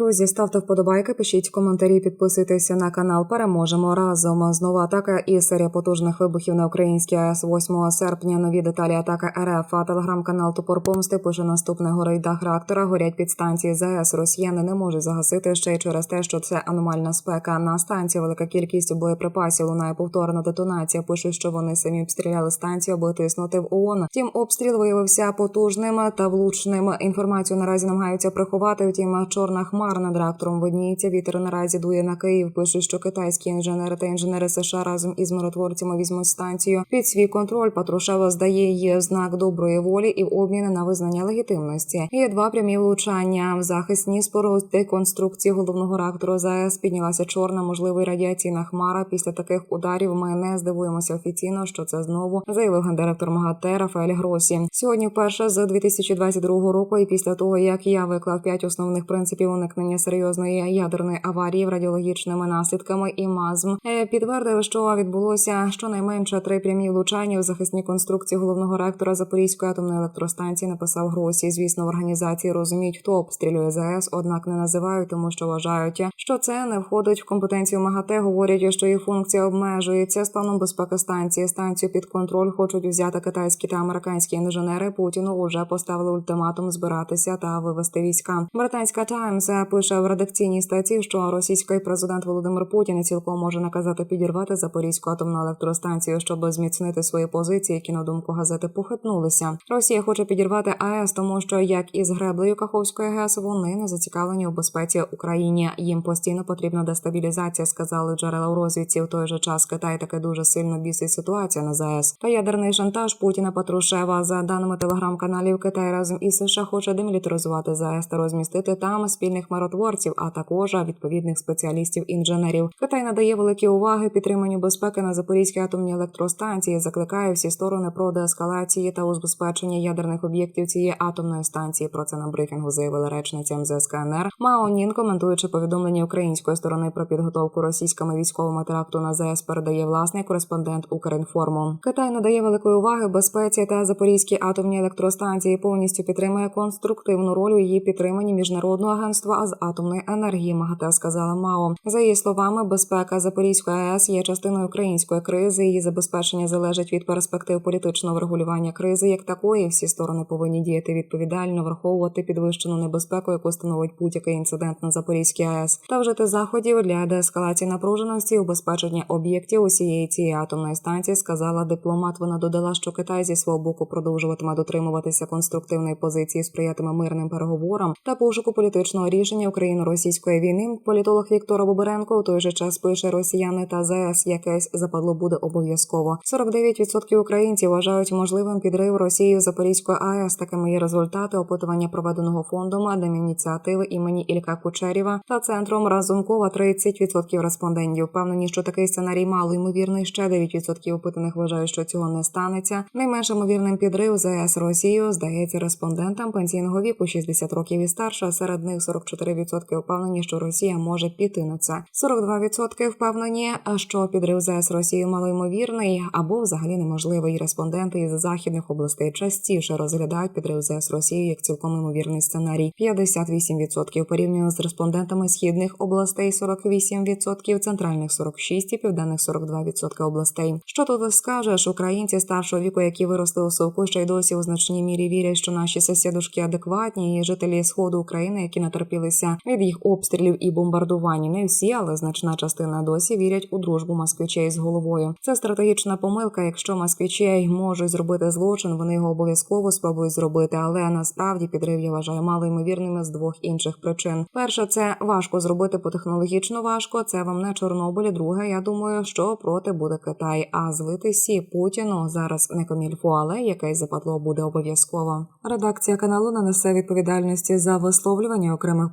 Друзі, ставте вподобайки, пишіть коментарі, підписуйтеся на канал. Переможемо разом. Знову атака і серія потужних вибухів на українській АЕС 8 серпня. Нові деталі атаки РФ. Телеграм-канал Топор Помсти пише наступне горить дах реактора. Горять підстанції ЗАЕС. Росіяни не можуть загасити ще й через те, що це аномальна спека. На станції велика кількість боєприпасів. Лунає повторна детонація. Пишуть, що вони самі обстріляли станцію, аби тиснути в ООН. Втім, обстріл виявився потужним та влучним. Інформацію наразі намагаються приховати. Втім, чорна хмара над реактором видніється. Вітер наразі дує на Київ. Пишуть, що китайські інженери та інженери США разом із миротворцями візьмуть станцію під свій контроль. Патрушева здає її знак доброї волі і в обмін на визнання легітимності. Є два прямі влучання в захисні споруди конструкції головного реактору ЗАЕС. Піднялася чорна, можливо, радіаційна хмара. Після таких ударів ми не здивуємося офіційно, що це знову заявив гендиректор МАГАТЕ Рафаель Гросі. Сьогодні вперше з 2022 року, і після того як я виклав п'ять основних принципів уникнення серйозної ядерної аварії в радіологічними наслідками і МАЗМ е, підтвердив, що відбулося щонайменше три прямі влучання в захисні конструкції головного реактора Запорізької атомної електростанції. Написав Гросі. Звісно, в організації розуміють, хто обстрілює ЗАЕС, однак не називають, тому що вважають, що це не входить в компетенцію МАГАТЕ. Говорять, що їх функція обмежується станом безпеки станції. Станцію під контроль хочуть взяти китайські та американські інженери. Путіну уже поставили ультиматум збиратися та вивести війська. Британська Таймс пише в редакційній статті, що російський президент Володимир Путін цілком може наказати підірвати Запорізьку атомну електростанцію, щоб зміцнити свої позиції, які на думку газети похитнулися. Росія хоче підірвати АЕС, тому що як із греблею Каховської ГЕС вони не зацікавлені у безпеці Україні. Їм постійно потрібна дестабілізація, сказали джерела у розвідці. В той же час Китай таки дуже сильно бісить ситуація на ЗАЕС. Та ядерний шантаж Путіна Патрушева за даними телеграм-каналів Китай разом із США хоче демілітаризувати ЗАЕС та розмістити там спільних миротворців, а також відповідних спеціалістів-інженерів. Китай надає великі уваги підтриманню безпеки на Запорізькій атомній електростанції. Закликає всі сторони про деескалації та узбезпечення ядерних об'єктів цієї атомної станції. Про це на брифінгу заявила речниця МЗС КНР Мао Нін, коментуючи повідомлення української сторони про підготовку російськими військовими теракту на ЗАЕС, передає власний кореспондент Укрінформу. Китай надає великої уваги безпеці та Запорізькій атомній електростанції. Повністю підтримує конструктивну роль у її підтриманні міжнародного агентства з атомної енергії. МАГАТЕ сказала Мао. За її словами, безпека Запорізької АЕС є частиною української кризи. Її забезпечення залежить від перспектив політичного врегулювання кризи як такої. Всі сторони повинні діяти відповідально, враховувати підвищену небезпеку, яку становить будь-який інцидент на Запорізькій АЕС, та вжити заходів для деескалації напруженості, убезпечення об'єктів усієї цієї атомної станції. Сказала дипломат. Вона додала, що Китай зі свого боку продовжуватиме дотримуватися конструктивної позиції, сприятиме мирним переговорам та пошуку політичного рішення україно-російської війни. Політолог Віктор Боберенко у той же час пише Росіяни та ЗС якесь западло буде обов'язково. 49% українців вважають можливим підрив Росією Запорізької АЕС. Такими є результати опитування проведеного фондом адмініціативи імені Ілька Кучерєва та центром Разумкова. 30% респондентів впевнені, що такий сценарій мало ймовірний. Ще 9% опитаних вважають, що цього не станеться. Найменш ймовірним підрив ЗС Росію здається респондентам пенсійного віку 60 років і старше. Серед них 44% впевнені, що Росія може піти на це. 42% впевнені, що підрив ЗС Росії малоймовірний або взагалі неможливий. Респонденти із західних областей частіше розглядають підрив ЗС Росії як цілком ймовірний сценарій. 58% порівняно з респондентами східних областей, 48%, центральних 46% і південних 42% областей. Що тут скажеш? Українці старшого віку, які виросли у совку, ще й досі у значній мірі вірять, що наші сусідушки адекватні і жителі сходу України, які натерпілися від їх обстрілів і бомбардувань. Не всі, але значна частина досі вірять у дружбу москвичей з головою. Це стратегічна помилка. Якщо москвичей можуть зробити злочин, вони його обов'язково спробують зробити. Але насправді підрив я вважаю малоймовірними з двох інших причин. Перше, це важко зробити по технологічно важко. Це вам не Чорнобиль. Друге, я думаю, що проти буде Китай. А злити Путіну зараз не комільфо, але якесь западло буде обов'язково. Редакція каналу не несе відповідальності за висловлювання окремих